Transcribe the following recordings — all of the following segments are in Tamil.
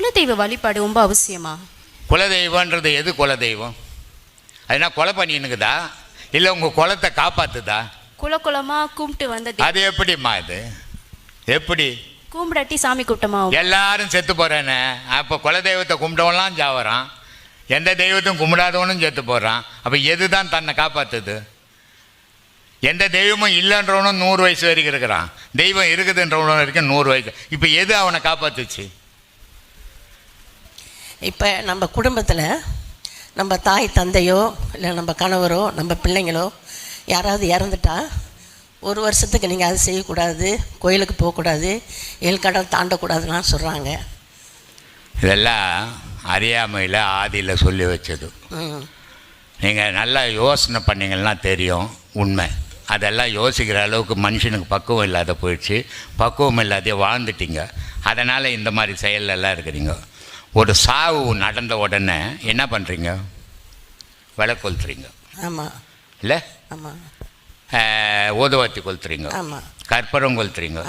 குலதெய்வ வழிபாடு ரொம்ப அவசியமா? குலதெய்வன்றது எது குலதெய்வம்? அதுனா கொலை பண்ணினுக்குதா? இல்லை உங்கள் குலத்தை காப்பாத்துதா? குல குலமா கும்பிட்டு வந்த தெய்வம். அது எப்படிம்மா இது எப்படி? கும்பிடாட்டி சாமி கூட்டமா எல்லாரும் செத்து போகிறானே அப்போ குலதெய்வத்தை கும்பிட்டவன்லாம் சாவறான் எந்த தெய்வத்தையும் கும்பிடாதவனும் செத்து போகிறான் அப்போ எது தான் தன்னை காப்பாற்றுது எந்த தெய்வமும் இல்லைன்றவனும் நூறு வயசு வரைக்கும் இருக்கிறான். தெய்வம் இருக்குதுன்றவனும் வரைக்கும் நூறு வயசு. இப்போ எது அவனை காப்பாத்துச்சு? இப்போ நம்ம குடும்பத்தில் நம்ம தாய் தந்தையோ இல்லை நம்ம கணவரோ நம்ம பிள்ளைங்களோ யாராவது இறந்துட்டா ஒரு வருஷத்துக்கு நீங்கள் அது செய்யக்கூடாது கோயிலுக்கு போகக்கூடாது ஏழ்கடல் தாண்டக்கூடாதுலாம் சொல்கிறாங்க இதெல்லாம் அறியாமையில் ஆதியில் சொல்லி வச்சது. நீங்கள் நல்லா யோசனை பண்ணீங்கன்னா தெரியும் உண்மை. அதெல்லாம் யோசிக்கிற அளவுக்கு மனுஷனுக்கு பக்குவம் இல்லாத போயிடுச்சு. பக்குவம் இல்லாத வாழ்ந்துட்டீங்க. அதனால் இந்த மாதிரி செயல்லெல்லாம் இருக்கிறீங்க. ஒரு சாவு நடந்த உடனே என்ன பண்ணுறீங்க விலை கொளுத்துறீங்க. ஆமாம் இல்லை? ஆமாம் ஊதுவத்தி கொளுத்துறீங்க. ஆமாம் கற்பூரம் கொளுத்துறீங்க.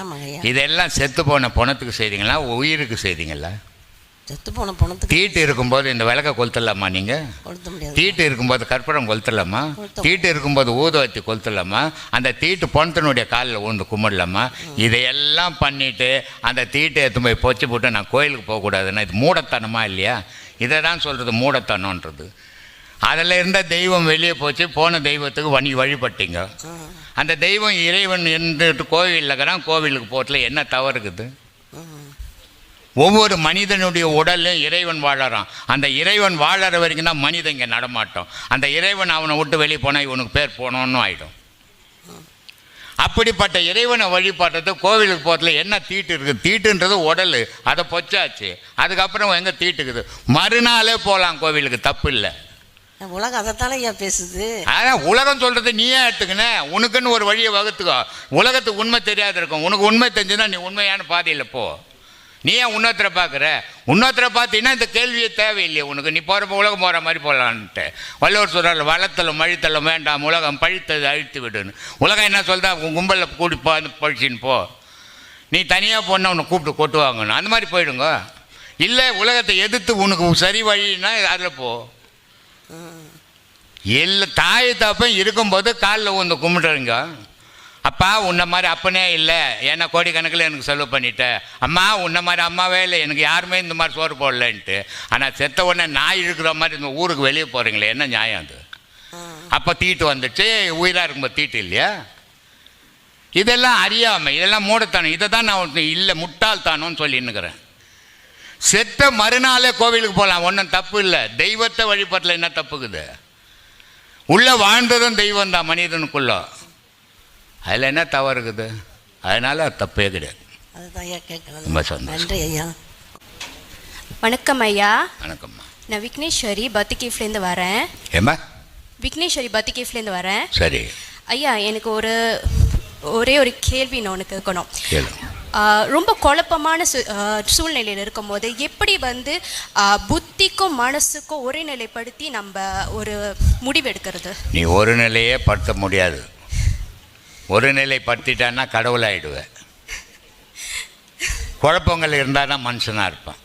இதெல்லாம் செத்து போன பணத்துக்கு செய்தீங்களா? உயிருக்கு செய்தீங்களா? செத்து போன பணத்துக்கு தீட்டு இருக்கும்போது இந்த விளக்க கொளுத்தலாமா நீங்கள் முடியாது. தீட்டு இருக்கும்போது கற்பூரம் கொளுத்தலாமா. தீட்டு இருக்கும்போது ஊதுவத்தி கொளுத்தலாமா? அந்த தீட்டு பொணத்தினுடைய காலில் ஊந்து கும்பிடலாமா? இதையெல்லாம் பண்ணிட்டு அந்த தீட்டை எடுத்து போய் பொச்சு போட்டு நான் கோயிலுக்கு போகக்கூடாதுன்னா இது மூடத்தனமா இல்லையா? இதை தான் சொல்கிறது மூடத்தனன்றது அதில் இருந்த தெய்வம் வெளியே போச்சு போன தெய்வத்துக்கு வணி வழிபட்டீங்க. அந்த தெய்வம் இறைவன் இருந்துட்டு கோவிலில் இருக்கிறான் கோவிலுக்கு போகிறதுல என்ன தவறு இருக்குது? ம் ஒவ்வொரு மனிதனுடைய உடல்லையும் இறைவன் வாழறான். அந்த இறைவன் வாழற வரைக்கும் தான் மனிதன் இங்கே நடமாட்டோம். அந்த இறைவன் அவனை விட்டு வெளியே போனால் இவனுக்கு பேர் போனோன்னு ஆகிடும் அப்படிப்பட்ட இறைவனை வழிபாட்டது கோவிலுக்கு போகிறதுல என்ன தீட்டு இருக்குது தீட்டுன்றது உடல். அதை பொச்சாச்சு. அதுக்கப்புறம் எங்கே தீட்டுக்குது மறுநாளே போகலாம் கோவிலுக்கு. தப்பு இல்லை. உலகம் அதைத்தானே ஐயா பேசுது? அதான் உலகம் சொல்கிறது நீயே எடுத்துக்கினே? உனக்குன்னு ஒரு வழியை வகுத்துக்கோ. உலகத்துக்கு உண்மை தெரியாது இருக்கும். உனக்கு உண்மை தெரிஞ்சுன்னா நீ உண்மையான பாதையில் போ. நீ ஏன் உன்னோத்தரை பார்க்குற? உன்னோத்தரை பார்த்தீங்கன்னா இந்த கேள்வியே தேவையில்லையே உனக்கு. நீ போகிறப்ப உலகம் போகிற மாதிரி போகலான்ட்டு வள்ளுவர் சொல்கிறார் வளத்தலும் அழித்தலும் வேண்டாம். உலகம் பழித்தது அழித்து விடுன்னு. உலகம் என்ன உன் கும்பலில் கூடி போ பழிச்சின்னு போ. நீ தனியாக போனால் உன்னை கூப்பிட்டு கொட்டுவாங்கன்னு. அந்த மாதிரி போயிடுங்க. இல்லை உலகத்தை எதிர்த்து உனக்கு சரி வழின்னா அதில் போ. எல்லா தாய் தப்பம் இருக்கும்போது காலில் வந்து கும்பிட்டுருங்க அப்பா உன்ன மாதிரி அப்பனே இல்லை. ஏன்னா கோடிக்கணக்கில் எனக்கு செலவு பண்ணிட்ட. அம்மா உன்ன மாதிரி அம்மாவே இல்லை. எனக்கு யாருமே இந்த மாதிரி சோறு போடலன்ட்டு. ஆனால் செத்த உடனே நாய் இருக்கிற மாதிரி இந்த ஊருக்கு வெளியே போகிறீங்களே என்ன நியாயம் அது? அப்போ தீட்டு வந்துச்சு. உயிராக இருக்கும்போது தீட்டு இல்லையா? இதெல்லாம் அறியாமை. இதெல்லாம் மூடத்தனம். இதை தான் நான் இல்லை முட்டாள்தானோன்னு சொல்லின்னுக்கிறேன். செத்த மறுநாளே கோவிலுக்கு போகலாம். ஒன்றும் தப்பு இல்லை. தெய்வத்தை வழிபடல என்ன தப்புக்குது? உள்ள வாழ்ந்ததும் தெய்வம் தான் மனிதனுக்குள்ள. அதில் என்ன தவறு இருக்குது? அதனால அது தப்பே கிடையாது. அதுதான் ஐயா கேட்குறது. ரொம்ப சந்தோஷம். நன்றி ஐயா. வணக்கம் ஐயா. வணக்கம்மா. நான் விக்னேஸ்வரி பத்திகேஃப்லேருந்து வரேன். ஏம்மா? விக்னேஸ்வரி பத்திகேஃப்லேருந்து வரேன். சரி. ஐயா எனக்கு ஒரு ஒரே ஒரு கேள்வி நான் உனக்கு ஆ, ரொம்ப குழப்பமான சூ சூழ்நிலையில் இருக்கும்போது எப்படி வந்து புத்திக்கும் மனசுக்கும் ஒரே நிலைப்படுத்தி நம்ம ஒரு முடிவு எடுக்கிறது? நீ ஒரு நிலையே படுத்த முடியாது. ஒரு நிலை படுத்திட்டான்னா கடவுளாயிடுவேன் குழப்பங்கள் இருந்தால் தான் மனுஷனாக இருப்பான்.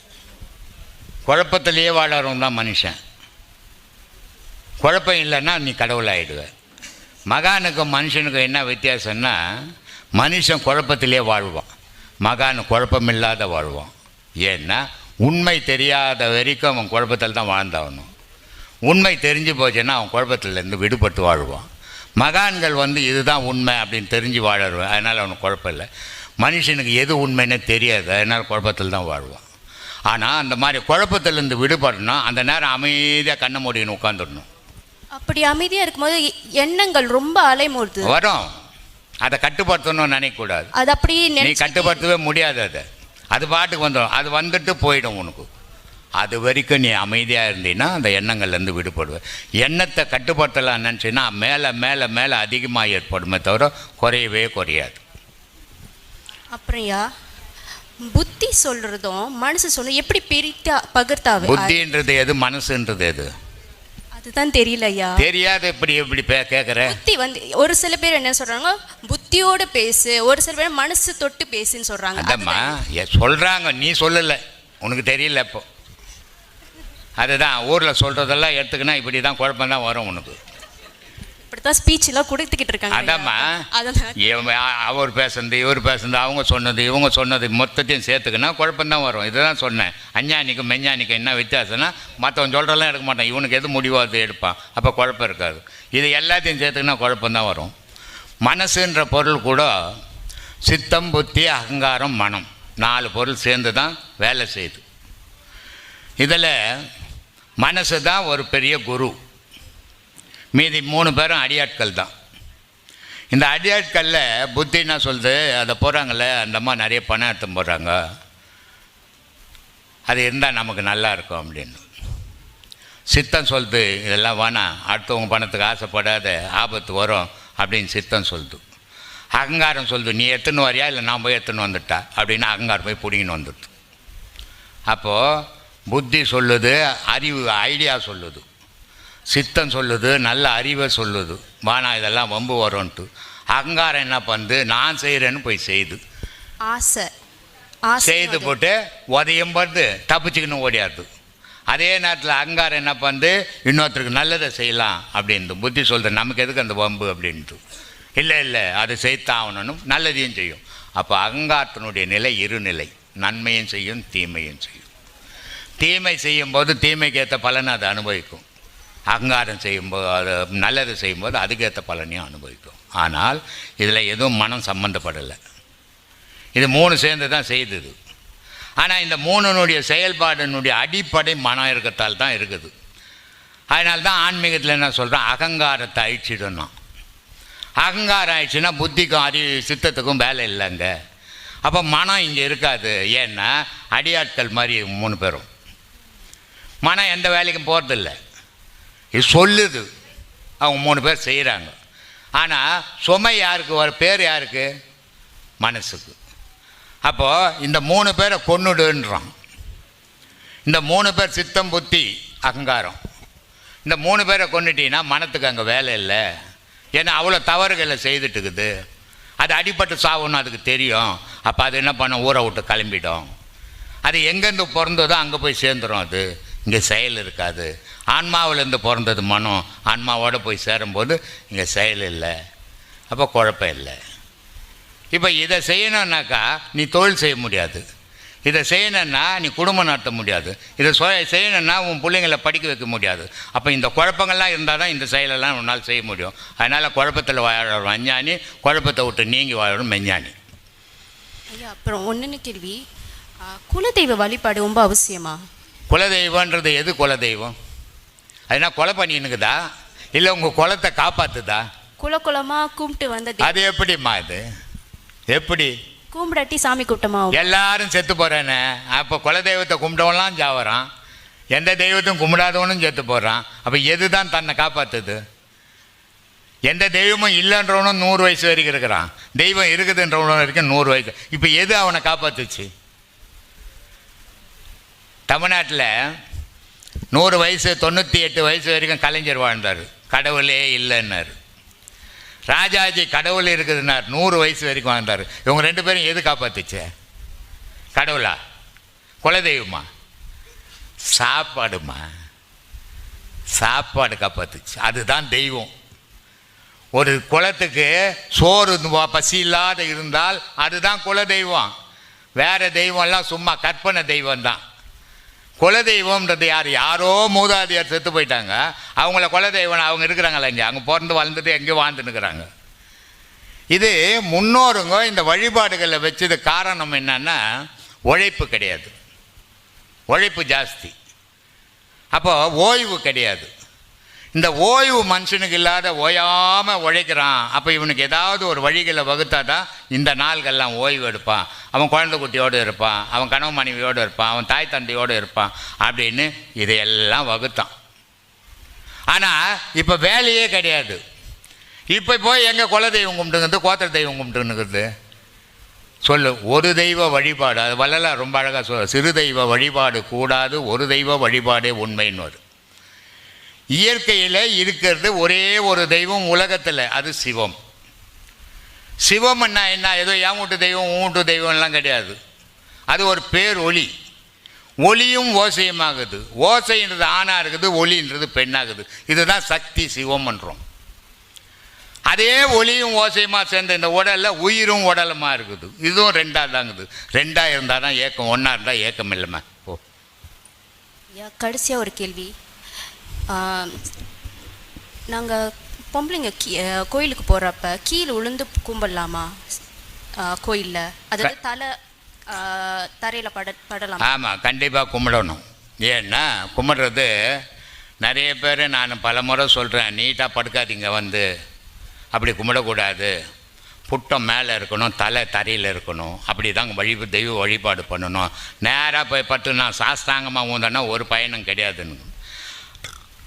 குழப்பத்திலேயே வாழறவன் தான் மனுஷன். குழப்பம் இல்லைன்னா நீ கடவுளாயிடுவ மகானுக்கும் மனுஷனுக்கும் என்ன வித்தியாசம்னா மனுஷன் குழப்பத்திலே வாழ்வான். மகான் குழப்பமில்லாத வாழ்வான். ஏன்னா உண்மை தெரியாத வரைக்கும் அவன் குழப்பத்தில் தான் வாழ்ந்தாகணும் உண்மை தெரிஞ்சு போச்சுன்னா அவன் குழப்பத்திலேருந்து விடுபட்டு வாழ்வான். மகான்கள் வந்து இதுதான் உண்மை அப்படின்னு தெரிஞ்சு வாழறவன். அதனால் அவனுக்கு குழப்பம் இல்லை. மனுஷனுக்கு எது உண்மைன்னு தெரியாது. அதனால் குழப்பத்தில் தான் வாழ்வான். ஆனால் அந்த மாதிரி குழப்பத்திலேருந்து விடுபடணும் அந்த நேரம் அமைதியாக கண்ணை மூடின்னு உட்காந்துடணும் அப்படி அமைதியாக இருக்கும்போது எண்ணங்கள் ரொம்ப அலைமோதுது. வரும். அதை கட்டுப்படுத்தணும்னு நினைக்கக்கூடாது. அது அப்படி நீ கட்டுப்படுத்தவே முடியாது அதை. அது பாட்டுக்கு வந்துடும். அது வந்துட்டு போயிடும் உனக்கு. அது வரைக்கும் நீ அமைதியாக இருந்தீன்னா அந்த எண்ணங்கள்லேருந்து விடுபடுவ எண்ணத்தை கட்டுப்படுத்தலாம் நினச்சின்னா மேலே மேலே மேலே அதிகமாக ஏற்படுமே தவிர குறையவே குறையாது. அப்புறம்யா புத்தி சொல்றதும் மனசு சொல்றதும் எப்படி பிரித்தா பகிர்த்தாவே? புத்தின்றது எது மனசுன்றது எது? அதுதான் தெரியல ஐயா தெரியாத இப்படி எப்படி கேட்குற புத்தி வந்து ஒரு சில பேர் என்ன சொல்றாங்க? புத்தியோட பேசு ஒரு சில பேர் மனசு தொட்டு பேசுன்னு சொல்றாங்க. அதம்மா சொல்கிறாங்க நீ சொல்லலை. உனக்கு தெரியல இப்போ. அதுதான் ஊரில் சொல்கிறதெல்லாம் எடுத்துக்கினா இப்படி தான் குழப்பம் தான் வரும் உனக்கு. இப்படித்தான் ஸ்பீச் எல்லாம் கொடுத்துக்கிட்டு இருக்காங்க. அதாம்மா அவர் பேசுனது இவர் பேசுனது அவங்க சொன்னது இவங்க சொன்னது மொத்தத்தையும் சேர்த்துக்கினா குழப்பம் தான் வரும். இதுதான் சொன்னேன். அஞ்ஞானிக்கும் மெஞ்ஞானிக்கும் என்ன வித்தியாசம்னா மற்றவன் சொல்கிறதெல்லாம் எடுக்க மாட்டான். இவனுக்கு எது முடிவோ அது எடுப்பான். அப்போ குழப்பம் இருக்காது. இது எல்லாத்தையும் சேர்த்துக்கினா குழப்பம் தான் வரும். மனசுன்ற பொருள் கூட சித்தம் புத்தி அகங்காரம் மனம். நாலு பொருள் சேர்ந்து தான் வேலை செய்யுது. இதில் மனசு தான் ஒரு பெரிய குரு. மீதி மூணு பேரும் அடியாட்கள் தான். இந்த அடியாட்களில் புத்தின்னா சொல்லுது? அதை போகிறாங்கல்ல அந்த அம்மா நிறைய பணம் எடுத்து போடுறாங்க. அது இருந்தால் நமக்கு நல்லா இருக்கும் அப்படின்னு. சித்தம் சொல்லுது இதெல்லாம் வேணாம் அடுத்தவங்க பணத்துக்கு ஆசைப்படாத ஆபத்து வரும் அப்படின்னு சித்தம் சொல்லுது. அகங்காரம் சொல்லுது நீ எத்துன்னு வரியா? இல்லை நான் போய் எத்துன்னு வந்துட்டா? அப்படின்னு அகங்காரம் போய் பிடிங்கின்னு வந்துடுது. அப்போது புத்தி சொல்லுது அறிவு ஐடியா சொல்லுது. சித்தம் சொல்லுது நல்ல அறிவை சொல்லுது. வானா இதெல்லாம் வம்பு வரும்ன்ட்டு அகங்காரம் என்ன பண்ணுது? நான் செய்கிறேன்னு போய் செய்யுது ஆசை. செய்து போட்டு உதயம் பார்த்து தப்பிச்சுக்கின்னு ஓடியாருது. அதே நேரத்தில் அகங்காரம் என்ன பண்ணுது? இன்னொருத்தருக்கு நல்லதை செய்யலாம் அப்படின்ட்டு புத்தி சொல்லுது நமக்கு எதுக்கு அந்த வம்பு? அப்படின்ட்டு. இல்லை இல்லை அது செய்தான் ஆகணும்னு நல்லதையும் செய்யும். அப்போ அகங்காரத்தினுடைய நிலை இருநிலை. நன்மையும் செய்யும் தீமையும் செய்யும். தீமை செய்யும்போது தீமைக்கு ஏற்ற பலனை அது அனுபவிக்கும். அகங்காரம் செய்யும்போது அது நல்லது செய்யும்போது அதுக்கேற்ற பலனையும் அனுபவிக்கும். ஆனால் இதில் எதுவும் மனம் சம்மந்தப்படலை இது மூணு சேர்ந்து தான் செய்தது. ஆனால் இந்த மூணுனுடைய செயல்பாடினுடைய அடிப்படை மனம் இருக்கத்தால் தான் இருக்குது. அதனால தான் ஆன்மீகத்தில் என்ன சொல்கிறோம் அகங்காரத்தை அழிச்சிடணும். அகங்காரம் ஆயிடுச்சுன்னா புத்திக்கும் அறி சித்தத்துக்கும் வேலை இல்லைங்க. அப்போ மனம் இங்கே இருக்காது. ஏன்னா அடியாட்கள் மாதிரி மூணு பேரும். மனம் எந்த வேலைக்கும் போகிறதில்ல இது சொல்லுது. அவங்க மூணு பேர் செய்கிறாங்க ஆனால் சுமை யாருக்கு வர பேர் யாருக்கு? மனசுக்கு. அப்போது இந்த மூணு பேரை கொன்னுடுன்றான். இந்த மூணு பேர் சித்தம் புத்தி அகங்காரம். இந்த மூணு பேரை கொண்டுட்டீங்கன்னா மனத்துக்கு அங்கே வேலை இல்லை. ஏன்னா அவ்வளோ தவறுகளை செய்துட்டு இருக்குது அது அடிபட்டு சாவுன்னு அதுக்கு தெரியும். அப்போ அது என்ன பண்ண ஊரை விட்டு கிளம்பிடும். அது எங்கேருந்து பிறந்ததோ அங்கே போய் சேர்ந்துடும் அது. இங்கே செயல் இருக்காது. ஆன்மாவிலேருந்து பிறந்தது மனம் ஆன்மாவோட போய் சேரும்போது இங்கே செயல் இல்லை. அப்போ குழப்பம் இல்லை. இப்போ இதை செய்யணுன்னாக்கா நீ தொழில் செய்ய முடியாது. இதை செய்யணுன்னா நீ குடும்பம் நடத்த முடியாது. இதை சொ செய்யணுன்னா உன் பிள்ளைங்களை படிக்க வைக்க முடியாது. அப்போ இந்த குழப்பங்கள்லாம் இருந்தால் தான் இந்த செயலெல்லாம் உன்னால் செய்ய முடியும். அதனால் குழப்பத்தில் வாழறோம் அஞ்ஞானி குழப்பத்தை விட்டு நீங்கி வாழணும் மெஞ்ஞானி. ஐயா அப்புறம் ஒன்றுன்னு கேள்வி. குலதெய்வ வழிபாடு ரொம்ப அவசியமா? குலதெய்வன்றது எது குலதெய்வம்? அது என்ன கொலை பண்ணினுக்குதா இல்லை உங்கள் குலத்தை காப்பாற்றுதா குல குலமா கும்பிட்டு வந்த தெய்வம். அது எப்படிம்மா இது? எப்படி? கும்பிடாட்டி சாமி கூட்டமா எல்லாரும் செத்து போகிறானே அப்போ குலதெய்வத்தை கும்பிட்டவன்லாம் சாவறான் எந்த தெய்வத்தையும் கும்பிடாதவனும் செத்து போகிறான் அப்போ எது தான் தன்னை காப்பாற்றுது எந்த தெய்வமும் இல்லைன்றவனும் நூறு வயசு வரைக்கும் இருக்கிறான். தெய்வம் இருக்குதுன்றவனும் வரைக்கும் நூறு வயசு. இப்போ எது அவனை காப்பாற்றுச்சு தமிழ்நாட்டில் நூறு வயசு தொண்ணூற்றி எட்டு வயசு வரைக்கும் கலைஞர் வாழ்ந்தார். கடவுளே இல்லைன்னார். ராஜாஜி கடவுள் இருக்குதுன்னார். நூறு வயசு வரைக்கும் வாழ்ந்தார். இவங்க ரெண்டு பேரும் எது காப்பாத்துச்சு? கடவுளா? குலதெய்வமா? சாப்பாடுமா? சாப்பாடு காப்பாத்துச்சு. அதுதான் தெய்வம். ஒரு குலத்துக்கு சோறு பசி இல்லாத இருந்தால் அதுதான் குலதெய்வம். வேறு தெய்வம்லாம் சும்மா கற்பனை தெய்வம் தான் குலதெய்வம்ன்றது யார்? யாரோ மூதாதையார் செத்து போயிட்டாங்க. அவங்கள குலதெய்வம் அவங்க இருக்கிறாங்களா இங்கே. அவங்க பிறந்து வளர்ந்துட்டு எங்கேயோ வாழ்ந்துன்னுக்குறாங்க இது முன்னோருங்க இந்த வழிபாடுகளை வச்சது காரணம் என்னன்னா உழைப்பு கிடையாது. உழைப்பு ஜாஸ்தி. அப்போ ஓய்வு கிடையாது. இந்த ஓய்வு மனுஷனுக்கு இல்லாத ஓயாமல் உழைக்கிறான். அப்போ இவனுக்கு ஏதாவது ஒரு வழிகளை வகுத்தா தான் இந்த நாள்கள்லாம் ஓய்வு எடுப்பான். அவன் குழந்தை குட்டியோடு இருப்பான். அவன் கனவு மனைவியோடு இருப்பான். அவன் தாய் தந்தையோடு இருப்பான். அப்படின்னு இதையெல்லாம் வகுத்தான். ஆனால் இப்போ வேலையே கிடையாது. இப்போ போய் எங்கே குல தெய்வம் கும்பிட்டுங்கிறது கோத்திர தெய்வம் கும்பிட்டுங்கிறது? சொல்லு ஒரு தெய்வ வழிபாடு. அது வள்ளலார் ரொம்ப அழகாக சொல்ல சிறு தெய்வ வழிபாடு கூடாது ஒரு தெய்வ வழிபாடே உண்மைன்னு வரும் இயற்கையில் இருக்கிறது ஒரே ஒரு தெய்வம் உலகத்தில் அது சிவம். சிவம்னா என்ன? ஏதோ என் வீட்டு தெய்வம் ஊட்டு தெய்வம்லாம் கிடையாது. அது ஒரு பேர் ஒளி ஒளியும் ஓசையுமாகுது. ஓசைன்றது ஆணாக இருக்குது ஒளின்றது பெண்ணாகுது இதுதான் சக்தி சிவம்ன்றோம் அதே ஒளியும் ஓசையுமா சேர்ந்த இந்த உடலில் உயிரும் உடலுமா இருக்குது. இதுவும் ரெண்டாக தாங்குது. ரெண்டாக இருந்தால் தான் ஏக்கம் ஒன்றா இருந்தால் ஏக்கம் இல்லைம்மா. ஓ கடைசியாக ஒரு கேள்வி. நாங்கள் பொம்பளைங்க கீ கோயிலுக்கு போகிறப்ப கீழே உளுந்து கும்பிடலாமா? கோயிலில். அதாவது தலை தரையில் பட படலாமா. ஆமாம் கண்டிப்பாக கும்பிடணும். ஏன்னா கும்பிடுறது நிறைய பேர் நான் பல முறை சொல்கிறேன் நீட்டாக படுக்காதீங்க வந்து. அப்படி கும்பிடக்கூடாது. புட்டம் மேலே இருக்கணும் தலை தரையில் இருக்கணும். அப்படி தாங்க வழி தெய்வ வழிபாடு பண்ணணும். நேராக போய் பட்டு நான் சாஸ்தாங்கமாக ஊந்தேன்னா ஒரு பயனும் கிடையாதுன்னு.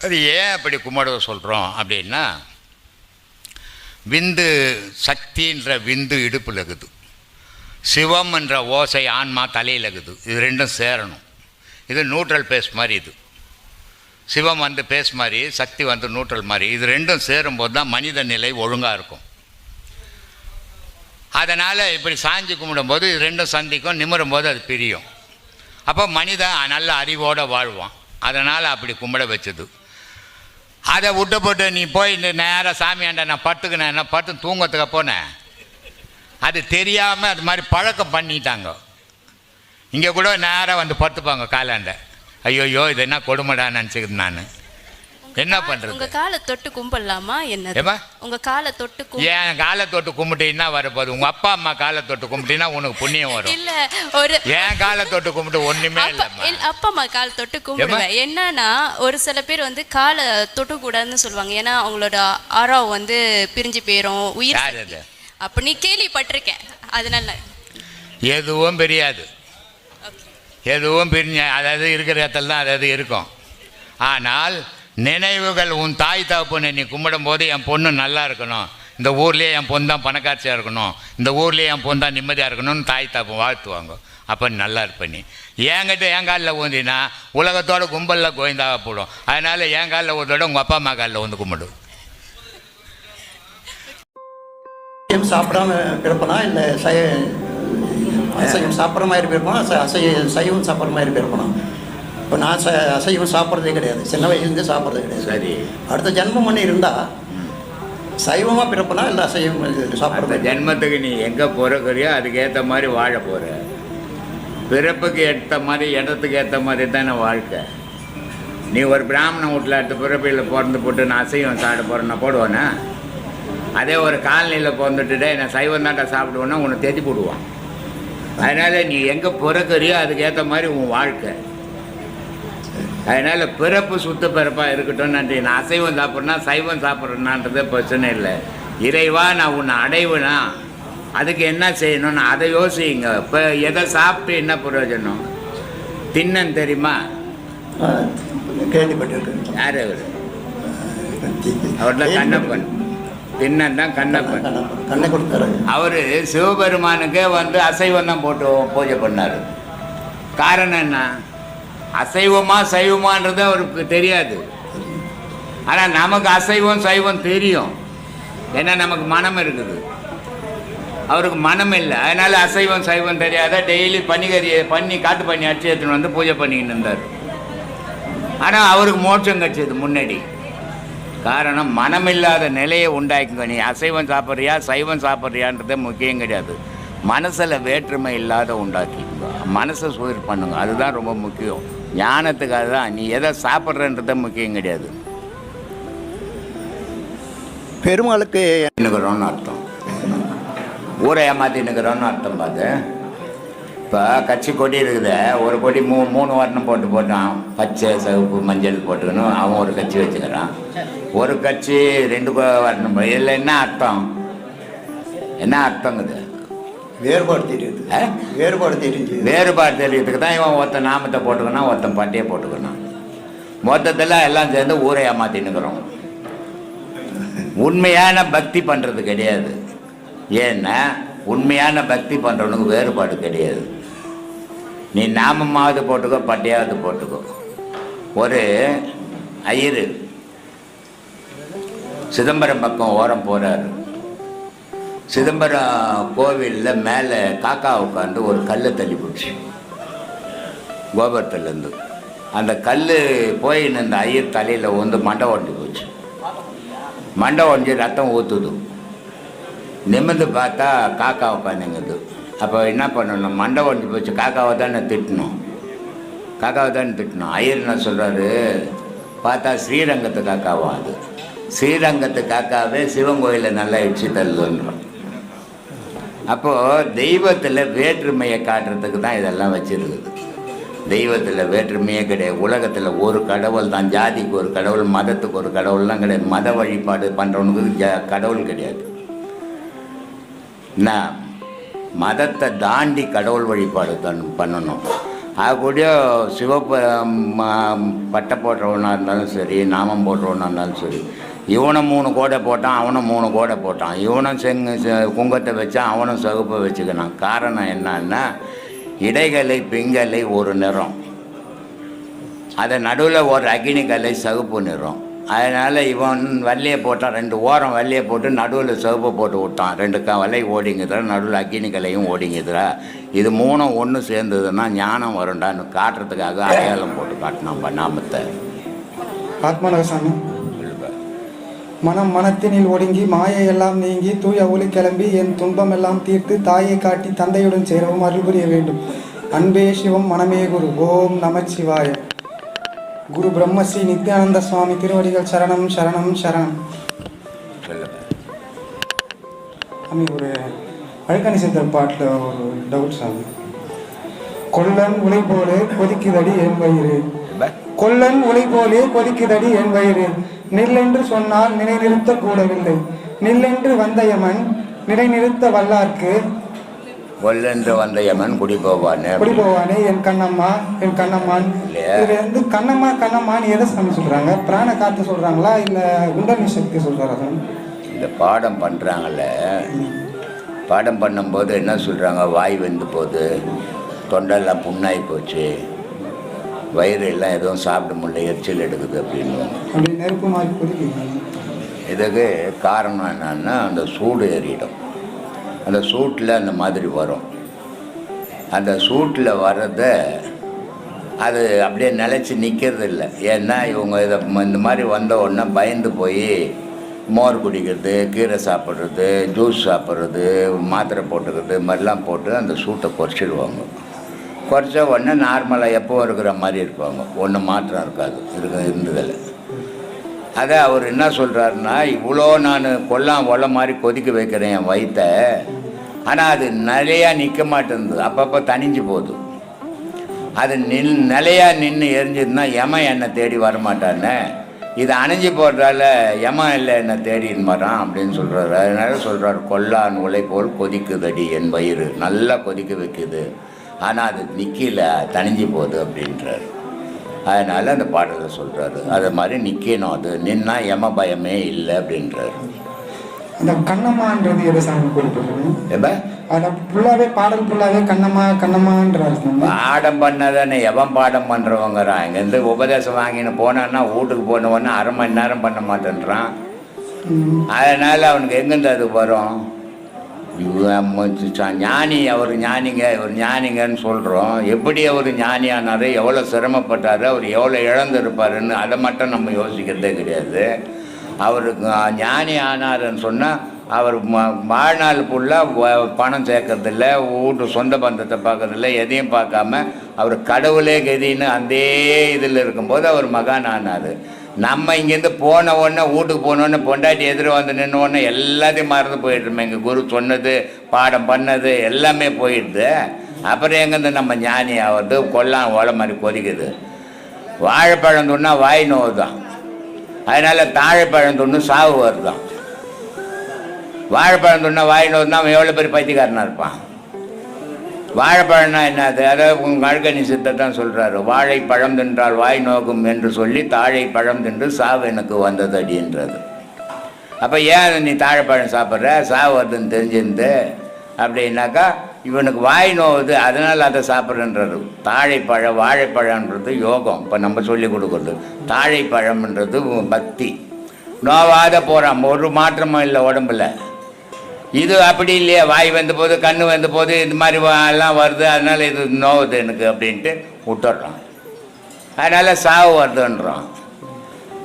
அது ஏன் அப்படி கும்பிட சொல்கிறோம் அப்படின்னா விந்து சக்தின்ற விந்து இடுப்பில் இருக்குது சிவம் என்ற ஓசை ஆன்மா தலையில் இருக்குது இது ரெண்டும் சேரணும். இது நியூட்ரல் பேஸ் மாதிரி இது. சிவம் வந்து பேஸ் மாதிரி சக்தி வந்து நியூட்ரல் மாதிரி. இது ரெண்டும் சேரும்போது தான் மனித நிலை ஒழுங்காக இருக்கும். அதனால் இப்படி சாஞ்சி கும்பிடும்போது இது ரெண்டும் சந்திக்கும் நிமிரும் போது அது பிரியும். அப்போ மனிதன் நல்ல அறிவோடு வாழ்வான். அதனால் அப்படி கும்பிட வச்சது. அதை விட்டு போட்டு நீ போய் இந்த நேராக சாமியாண்ட நான் பட்டுக்கினேன் நான் பட்டு தூங்கத்துக்கு போனேன் அது தெரியாமல் அது மாதிரி பழக்கம் பண்ணிட்டாங்க. இங்கே கூட நேராக வந்து படுத்துப்பாங்க காலாண்ட. ஐயோயோ இது என்ன கொடுமைடான்னு நினச்சிக்கிது நான். என்ன உங்க பண்ணுறது காலை தொட்டு கும்பிடலாமா என்ன? உங்க காலை தொட்டு ஏன் காலை தொட்டு கும்பிட்டீங்கன்னா வரப்போகுது? உங்கள் அப்பா அம்மா காலை தொட்டு கும்பிட்டீங்கன்னா உனக்கு புண்ணியம் வரும். இல்ல ஒரு ஏன் காலை தொட்டு கும்பிட்டு இல்லைம்மா? இல்ல, அப்பா அம்மா கால் தொட்டு கும்பிடுவேன். என்னன்னா ஒரு சில பேர் வந்து காலை தொட்டு கூடாதுன்னு சொல்லுவாங்க. ஏன்னா அவங்களோட ஆறாவ் வந்து பிரிஞ்சு போயிரும் உயிர்? அப்ப நீ கேள்விப்பட்டிருக்கேன். அதனால எதுவும் தெரியாது எதுவும் பிரிஞ்ச அதாவது இருக்கிற இடத்துல தான் அதாவது இருக்கும். ஆனால் நினைவுகள் உன் தாய் தகப்பனை நீ கும்பிடும்போது என் பொண்ணு நல்லா இருக்கணும். இந்த ஊர்லேயே என் பொண்ணு தான் பணக்காட்சியாக இருக்கணும். இந்த ஊர்லேயே என் பொண்ணு தான் நிம்மதியாக இருக்கணும்னு தாய் தகப்பன் வாழ்த்துவாங்க. அப்போ நல்லா இருப்ப நீ. என்கிட்ட என் காலில் ஊந்தினா உலகத்தோட கும்பலில் கோயந்தாக போடும். அதனால் என் காலில் ஊந்தோட உங்கள் அப்பா அம்மா காலில் வந்து கும்பிடு சாப்பிடாம பிறப்பனா இல்லை சை அசைவம் சாப்பிட்ற மாதிரி பிறப்பனா? அசை சைவம் சாப்பிட்ற மாதிரி பிறப்பனா? இப்போ நான் ச அசைவம் சாப்பிட்றதே கிடையாது. சின்ன வயசுலேருந்தே சாப்பிட்றதே கிடையாது. சரி. அடுத்த ஜென்மம் பண்ணி இருந்தால் சைவமாக பிறப்பனா இல்லை அசைவம் இது சாப்பிட்ற அந்த மாதிரி ஜென்மத்துக்கு நீ எங்கே பிறகுறியோ அதுக்கு ஏற்ற மாதிரி வாழ போகிற பிறப்புக்கு ஏற்ற மாதிரி இடத்துக்கு ஏற்ற மாதிரி தானே வாழ்க்கை. நீ ஒரு பிராமண வீட்டில் அடுத்த பிறப்பில் பிறந்து போட்டு நான் அசைவம் சாப்பிட போகிறேன் நான் போடுவேனா? அதே ஒரு காலனியில் பிறந்துட்டுட்டே நான் சைவம் தாண்டா சாப்பிடுவேன்னா உன்னை தேத்தி போடுவான். அதனால் நீ எங்கே பிறக்குறியோ அதுக்கு ஏற்ற மாதிரி உன் வாழ்க்கை. அதனால் பிறப்பு சுத்த பிறப்பாக இருக்கட்டும் நன்றி. நான் அசைவம் சாப்பிட்றேன்னா சைவம் சாப்பிட்றேன்னான்றது பிரச்சனை இல்லை. இறைவா நான் உன்னை அடைவுனா? அதுக்கு என்ன செய்யணும்னு அதை யோசிங்க. இப்போ எதை சாப்பிட்டு என்ன பிரயோஜனம்? தின்னன் தெரியுமா? கேள்விப்பட்டிருக்கேன். யார் அவர்? அவர் தான் கண்ணப்பன். தின்னன் தான் கண்ணப்பன். கண்ணப்பன் கண்ணை கொடுத்தாரு அவர் சிவபெருமானுக்கே வந்து அசைவம் தான் போட்டு பூஜை பண்ணார். காரணம் என்ன? அசைவமா சைவமான்றது அவருக்கு தெரியாது. ஆனால் நமக்கு அசைவம் சைவம் தெரியும். ஏன்னா நமக்கு மனம் இருக்குது. அவருக்கு மனம் இல்லை. அதனால் அசைவம் சைவம் தெரியாத டெய்லி பன்னிக்கறியை பண்ணி காட்டு பண்ணி அடிச்சு எடுத்துன்னு வந்து பூஜை பண்ணிக்கிட்டு இருந்தார். ஆனால் அவருக்கு மோட்சம் கிடச்சது முன்னாடி. காரணம் மனமில்லாத நிலையை உண்டாக்குங்க நீ அசைவம் சாப்பிட்றியா சைவம் சாப்பிட்றியான்றது முக்கியம் கிடையாது. மனசில் வேற்றுமை இல்லாத உண்டாக்கிங்க மனசை சுயர் பண்ணுங்க. அதுதான் ரொம்ப முக்கியம். ஞானத்துக்கு அதுதான். நீ எதை சாப்பிட்றன்றது முக்கியம் கிடையாது. பெருமாளுக்கு நிற்கிறோன்னு அர்த்தம். ஊரை ஏமாற்றி நிற்கிறோன்னு அர்த்தம் பார்த்து இப்போ கட்சி கொடி இருக்குது. ஒரு கொடி மூ மூணு வர்ணம் போட்டு போட்டான். பச்சை சிவப்பு மஞ்சள் போட்டுக்கணும். அவன் ஒரு கட்சி வச்சுக்கிறான். ஒரு கட்சி ரெண்டு வர்ணம். இதில் என்ன அர்த்தம்? என்ன அர்த்தங்குது வேறுபாடு தெரியுது? வேறுபாடு தெரிஞ்சு வேறுபாடு தெரியறதுக்கு தான் இவன் ஒருத்தன் நாமத்தை போட்டுக்கணும் ஒருத்தன் பட்டியை போட்டுக்கணும். மொத்தத்தில் எல்லாம் சேர்ந்து ஊரை ஏமாற்றி நிற்கிறோம் உண்மையான பக்தி பண்ணுறது கிடையாது. ஏன்னா உண்மையான பக்தி பண்ணுறவனுக்கு வேறுபாடு கிடையாது. நீ நாமமாவது போட்டுக்கோ பட்டையாவது போட்டுக்கோ. ஒரு ஐயரு சிதம்பரம் பக்கம் ஓரம் போகிறாரு சிதம்பரம் கோவிலில் மேலே காக்கா உட்காந்து ஒரு கல்லை தள்ளி போச்சு கோபுரத்துலேருந்து. அந்த கல் போய் இந்த ஐயர் தலையில் வந்து மண்டை உடஞ்சி போச்சு. மண்டை உடஞ்சி ரத்தம் ஊற்றுது நிமிர்ந்து பார்த்தா காக்கா உட்காந்துங்குது அப்போ என்ன பண்ணணும்? மண்டை உடஞ்சி போச்சு. காக்காவை தானே திட்டணும். காக்காவை தானே திட்டணும். ஐயர் என்ன சொல்கிறாரு பார்த்தா ஸ்ரீரங்கத்து காக்காவா அது. ஸ்ரீரங்கத்து காக்காவே சிவன் கோயிலில் நல்லா இடிச்சு தள்ளுன்றான் அப்போது தெய்வத்தில் வேற்றுமையை காட்டுறதுக்கு தான் இதெல்லாம் வச்சுருக்குது. தெய்வத்தில் வேற்றுமையே கிடையாது. உலகத்தில் ஒரு கடவுள் தான். ஜாதிக்கு ஒரு கடவுள் மதத்துக்கு ஒரு கடவுள்லாம் கிடையாது. மத வழிபாடு பண்ணுறவனுக்கு ஜ கடவுள் கிடையாது. என்ன மதத்தை தாண்டி கடவுள் வழிபாடு தன் பண்ணணும். அது கூட சிவப்ப பட்டை போடுறவனாக இருந்தாலும் சரி நாமம் போடுறவனாக இருந்தாலும் சரி இவனை மூணு கோடை போட்டான் அவனும் மூணு கோடை போட்டான். இவனும் செங்கு குங்கத்தை வச்சான் அவனும் சகுப்பை வச்சுக்கினான். காரணம் என்னன்னா இடைகலை பிங்கலை ஒரு நிறம். அதை நடுவில் ஒரு அக்னி கலை சகுப்பு நிறம். அதனால் இவன் வள்ளியை போட்டான் ரெண்டு ஓரம் வள்ளியை போட்டு நடுவில் சகுப்பை போட்டு விட்டான். ரெண்டு க வலை ஓடிங்குதுரா நடுவில் அக்கினி கலையும் ஓடிங்குதுரா இது மூணும் ஒன்று சேர்ந்ததுன்னா ஞானம் வரும்டான்னு காட்டுறதுக்காக அடையாளம் போட்டு காட்டினான் நாமத்தை. ஆத்மநகசாமி மனம் மனத்தினில் ஒடுங்கி மாயை எல்லாம் நீங்கி தூய ஒளி கிளம்பி என் துன்பம் எல்லாம் தீர்த்து தாயை காட்டி தந்தையுடன் சேரவும் அருள் புரிய வேண்டும். அன்பே சிவம் மனமே குரு. ஓம் நமச்சிவாய குரு பிரம்மஸ்ரீ நித்யானந்த சுவாமி திருவடிகள் சரணம் சரணம் சரணம். சாமி ஒரு அழுக்கணி சித்தர் பாட்டில் ஒரு டவுட் சாமி. கொல்லன் உலை போலே கொதிக்குதடி என் வயிறு. கொல்லன் உலை போலே கொதிக்குதடி என் வயிறு. நில்லென்று சொன்னால் நிலைநிறுத்த கூடவில்லை. நில்லென்று வந்த யமன் நிலைநிறுத்த வல்லார்க்கு கொல்லென்று வந்த யமன் குடி போவான்னு குடி போவானே என் கண்ணம்மா என் கண்ணம்மான்? இதுல இருந்து கண்ணம்மா கண்ணம்மான்னு எதை சாமி சொல்றாங்க? பிராண காத்து சொல்றாங்களா? இல்ல குண்டலி சக்தி சொல்றாரா சாமி? இந்த பாடம் பண்ணுறாங்கல்ல பாடம் பண்ணும்போது என்ன சொல்கிறாங்க வாய் வெந்து போகுது. தொண்டெல்லாம் புண்ணாகி போச்சு. வயிறு எல்லாம் எதுவும் சாப்பிட முடியல எரிச்சல் எடுக்குது அப்படின்னு. இதுக்கு காரணம் என்னன்னா அந்த சூடு ஏறிடும். அந்த சூட்டில் அந்த மாதிரி வரும். அந்த சூட்டில் வர்றத அது அப்படியே நிலச்சி நிற்கிறது இல்லை. ஏன்னா இவங்க இதை இந்த மாதிரி வந்த உடனே பயந்து போய் மோர் குடிக்கிறது கீரை சாப்பிட்றது ஜூஸ் சாப்பிட்றது மாத்திரை போட்டுக்கிறது மாதிரிலாம் போட்டு அந்த சூட்டை குறைச்சிடுவாங்க. குறைச்ச உடனே நார்மலாக எப்போ இருக்கிற மாதிரி இருப்பாங்க. ஒன்றும் மாற்றம் இருக்காது. இருக்க இருந்ததில்லை அதை அவர் என்ன சொல்கிறாருன்னா இவ்வளோ நான் கொல்லாம் ஒல்ல மாதிரி கொதிக்க வைக்கிறேன் என் வயிற்ற ஆனால் அது நிலையாக நிற்க மாட்டேங்குது அப்பப்போ தணிஞ்சு போகுது. அது நில் நிலையாக நின்று எரிஞ்சதுன்னா யம என்னை தேடி வரமாட்டானே. இது அணிஞ்சு போடுறால யம இல்லை என்னை தேடின்னு வரான் அப்படின்னு சொல்கிறாரு அதனால சொல்கிறார் கொல்லான் உலை போல் கொதிக்குதடி என் வயிறு. நல்லா கொதிக்க வைக்குது. ஆனால் அது நிற்கல தணிஞ்சு போகுது அப்படின்றார். அதனால் அந்த பாடலில் சொல்கிறாரு அது மாதிரி நிற்கணும் அது நின்னா யம பயமே இல்லை அப்படின்றாரு. அந்த கண்ணம்மான்றது எதை சாமி குறிப்பிடுறது எப்ப? அதை ஃபுல்லாவே பாடல் ஃபுல்லாவே கண்ணம்மா கண்ணம்மான்றாரு சாமி. பாடம் பண்ணதானே எவன் பாடம் பண்ணுறவங்கிறான் இங்கேருந்து உபதேசம் வாங்கின்னு போனான்னா வீட்டுக்கு போனவொன்னே அரை மணி நேரம் பண்ண மாட்டேன்றான். அதனால் அவனுக்கு எங்கேருந்து அது வரும்? ஞானி அவர் ஞானிங்க இவர் ஞானிங்கன்னு சொல்கிறோம் எப்படி அவர் ஞானியானார் எவ்வளோ சிரமப்பட்டார் அவர் எவ்வளோ இழந்திருப்பாருன்னு அதை மட்டும் நம்ம யோசிக்கிறதே கிடையாது. அவருக்கு ஞானி ஆனாருன்னு சொன்னால் அவர் வாழ்நாள் ஃபுல்லாக பணம் சேர்க்கறதில்ல வீட்டு சொந்த பந்தத்தை பார்க்கறதில்ல எதையும் பார்க்காம அவர் கடவுளே கதின்னு அந்த இதில் இருக்கும்போது அவர் மகான் ஆனார். நம்ம இங்கேருந்து போன உடனே வீட்டுக்கு போன உடனே பொண்டாட்டி எதிர வந்து நின்று உடனே எல்லாத்தையும் மறந்து போயிட்டுருமே எங்கள் குரு சொன்னது பாடம் பண்ணது எல்லாமே போயிடுது. அப்புறம் எங்கேருந்து நம்ம ஞானி ஆகிறது? கொல்லாம் ஓலை மாதிரி கொதிக்குது. வாழைப்பழம் துண்ணா வாய் நோவு தான். அதனால் தாழைப்பழம் துண்ணு சாவு வருதான். வாழைப்பழம் துண்ணா வாய் நோவு தான் அவன் எவ்வளோ பெரிய பைத்தியக்காரனாக இருப்பான்? வாழைப்பழம்னா என்னது? அதாவது உங்கள் அழுகனி சித்தர் தான் சொல்கிறாரு வாழைப்பழம் தின்றால் வாய் நோக்கும் என்று சொல்லி தாழை பழம் தின்று சாவு எனக்கு வந்தது அப்படின்றது. அப்போ ஏன் நீ தாழைப்பழம் சாப்பிட்ற? சாவு வருதுன்னு தெரிஞ்சிருந்து அப்படின்னாக்கா இவனுக்கு வாய் நோவுது அதனால் அதை சாப்பிட்றன்றது. தாழைப்பழம் வாழைப்பழம்ன்றது யோகம். இப்போ நம்ம சொல்லி கொடுக்குறது. தாழைப்பழம்ன்றது பக்தி. நோவாத போகிறான் ஒரு மாற்றமும் இல்லை உடம்புல. இது அப்படி இல்லையா வாய் வந்த போது கண்ணு வந்த போது இந்த மாதிரி வா- எல்லாம் வருது அதனால இது நோவுது எனக்கு அப்படின்ட்டு விட்டுடுறோம் அதனால் சாவு வருதுன்றோம்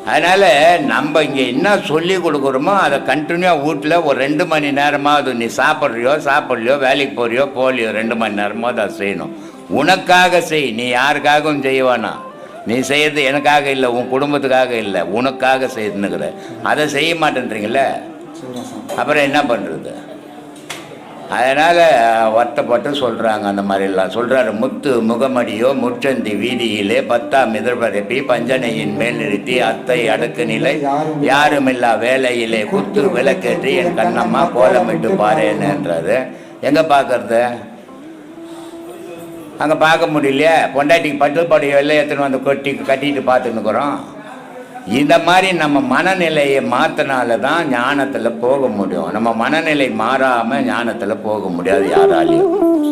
அதனால் நம்ம இங்கே என்ன சொல்லி கொடுக்குறோமோ அதை கண்டினியூவாக வீட்டில் ஒரு ரெண்டு மணி நேரமாவது நீ சாப்பிட்றியோ சாப்பிட்லையோ வேலைக்கு போறியோ போலியோ ரெண்டு மணி நேரமோ அதை செய்யணும். உனக்காக செய் நீ யாருக்காகவும் செய்வானா நீ செய்யறது எனக்காக இல்லை உன் குடும்பத்துக்காக இல்லை உனக்காக செய்யணுங்கிற. அதை செய்ய மாட்டேன்றீங்களே அப்புறம் என்ன பண்ணுறது அதனால் வருத்தப்பட்டு சொல்கிறாங்க அந்த மாதிரிலாம். சொல்கிறாரு முத்து முகமடியோ முற்றந்தி வீதியிலே பத்தாம் எதிர்பரப்பி பஞ்சனையின் மேல் நிறுத்தி அத்தை அடக்கு நிலை யாருமில்லா வேலையிலே குத்து விளக்கேற்றி என் கண்ணம்மா கோலமிட்டு பாருன்னுன்றாரு எங்கே பார்க்கறது அங்கே பார்க்க முடியலையே. பொண்டாட்டிக்கு பட்டு பாடி எல்லாம் எடுத்துன்னு வந்து கொட்டி கட்டிட்டு பார்த்துன்னுக்குறோம் இந்த மாதிரி நம்ம மனநிலையை மாற்றினால தான் ஞானத்தில் போக முடியும். நம்ம மனநிலை மாறாமல் ஞானத்தில் போக முடியாது யாராலையும்.